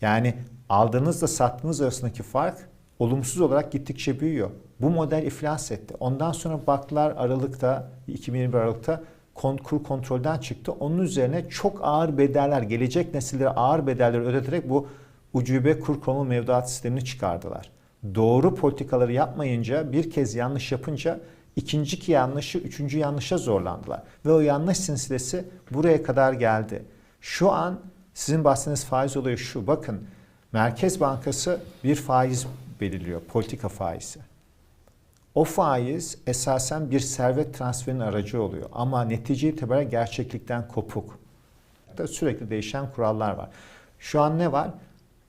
Yani aldığınızla sattığınız arasındaki fark olumsuz olarak gittikçe büyüyor. Bu model iflas etti. Ondan sonra baktılar Aralık'ta, 2021 Aralık'ta kur kontrolden çıktı. Onun üzerine çok ağır bedeller, gelecek nesillere ağır bedeller ödeterek bu ucube kur konumu mevduat sistemini çıkardılar. Doğru politikaları yapmayınca, bir kez yanlış yapınca ikinci ki yanlışı, üçüncü yanlışa zorlandılar. Ve o yanlış silsilesi buraya kadar geldi. Şu an sizin bahsettiğiniz faiz olayı şu. Bakın Merkez Bankası bir faiz belirliyor, politika faizi. O faiz esasen bir servet transferinin aracı oluyor. Ama netice itibariyle gerçeklikten kopuk. Sürekli değişen kurallar var. Şu an ne var?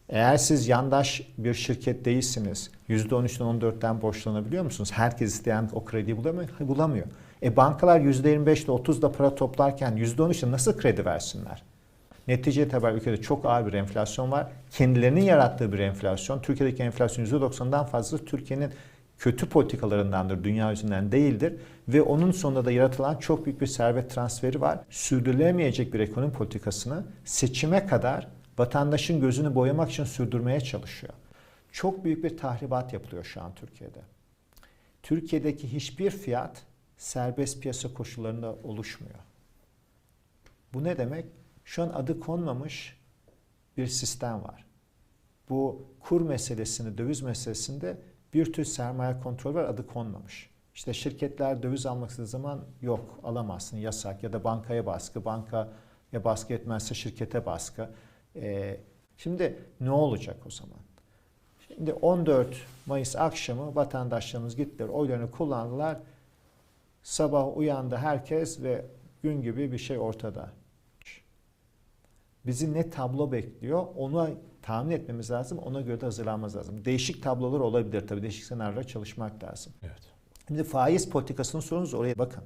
Eğer siz yandaş bir şirket değilsiniz, %13'den 14'ten borçlanabiliyor musunuz? Herkes isteyen o krediyi bulamıyor. bulamıyor. E bankalar %25 ile 30'da para toplarken %13'le nasıl kredi versinler? Netice itibariyle ülkede çok ağır bir enflasyon var. Kendilerinin yarattığı bir enflasyon. Türkiye'deki enflasyon %90'dan fazla Türkiye'nin kötü politikalarındandır, dünya yüzünden değildir. Ve onun sonunda da yaratılan çok büyük bir servet transferi var. Sürdürülemeyecek bir ekonomi politikasını seçime kadar vatandaşın gözünü boyamak için sürdürmeye çalışıyor. Çok büyük bir tahribat yapılıyor şu an Türkiye'de. Türkiye'deki hiçbir fiyat serbest piyasa koşullarında oluşmuyor. Bu ne demek? Şu an adı konmamış bir sistem var. Bu kur meselesini, döviz meselesinde bir tür sermaye kontrol var adı konmamış. İşte şirketler döviz almak istediği zaman yok alamazsın yasak ya da bankaya baskı, bankaya baskı etmezse şirkete baskı. Ee, şimdi ne olacak o zaman? Şimdi 14 Mayıs akşamı vatandaşlarımız gittiler, oylarını kullandılar. Sabah uyandı herkes ve gün gibi bir şey ortada. Bizi ne tablo bekliyor onu tahmin etmemiz lazım. Ona göre de hazırlanmamız lazım. Değişik tablolar olabilir tabii. Değişik senaryolar çalışmak lazım. Evet. Şimdi faiz politikasının sorunuz oraya bakın.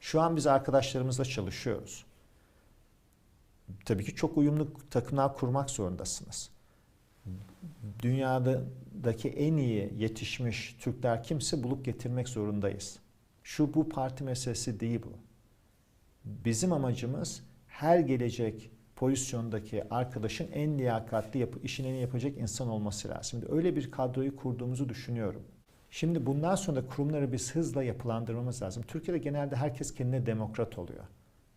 Şu an biz arkadaşlarımızla çalışıyoruz. Tabii ki çok uyumlu takımlar kurmak zorundasınız. Dünyadaki en iyi yetişmiş Türkler kimse bulup getirmek zorundayız. Şu bu parti meselesi değil bu. Bizim amacımız her gelecek pozisyondaki arkadaşın en liyakatli yapı, işini yapacak insan olması lazım. Şimdi öyle bir kadroyu kurduğumuzu düşünüyorum. Şimdi bundan sonra kurumları biz hızla yapılandırmamız lazım. Türkiye'de genelde herkes kendine demokrat oluyor.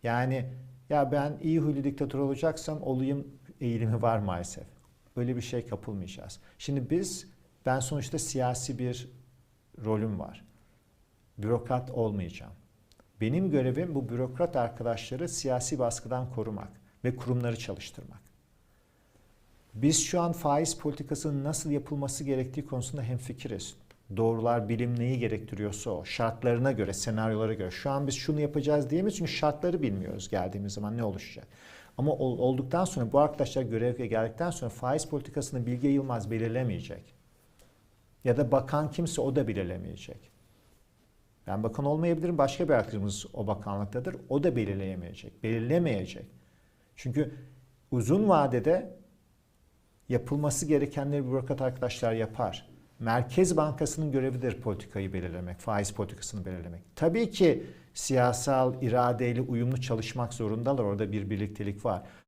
Yani ya ben iyi huylu diktatör olacaksam olayım eğilimi var maalesef. Öyle bir şey kapılmayacağız. Şimdi biz, ben sonuçta siyasi bir rolüm var. Bürokrat olmayacağım. Benim görevim bu bürokrat arkadaşları siyasi baskıdan korumak ve kurumları çalıştırmak. Biz şu an faiz politikasının nasıl yapılması gerektiği konusunda hemfikiriz. Doğrular bilim neyi gerektiriyorsa o. Şartlarına göre, senaryolara göre. Şu an biz şunu yapacağız diyemeyiz çünkü şartları bilmiyoruz geldiğimiz zaman ne oluşacak. Ama ol- olduktan sonra bu arkadaşlar göreve geldikten sonra faiz politikasını Bilge Yılmaz belirlemeyecek. Ya da bakan kimse o da belirlemeyecek. Ben bakan olmayabilirim. Başka bir arkadaşımız o bakanlıktadır. O da belirleyemeyecek. Belirlemeyecek. Çünkü uzun vadede yapılması gerekenleri bürokrat arkadaşlar yapar. Merkez Bankası'nın görevidir politikayı belirlemek, faiz politikasını belirlemek. Tabii ki siyasal iradeyle uyumlu çalışmak zorundalar. Orada bir birliktelik var.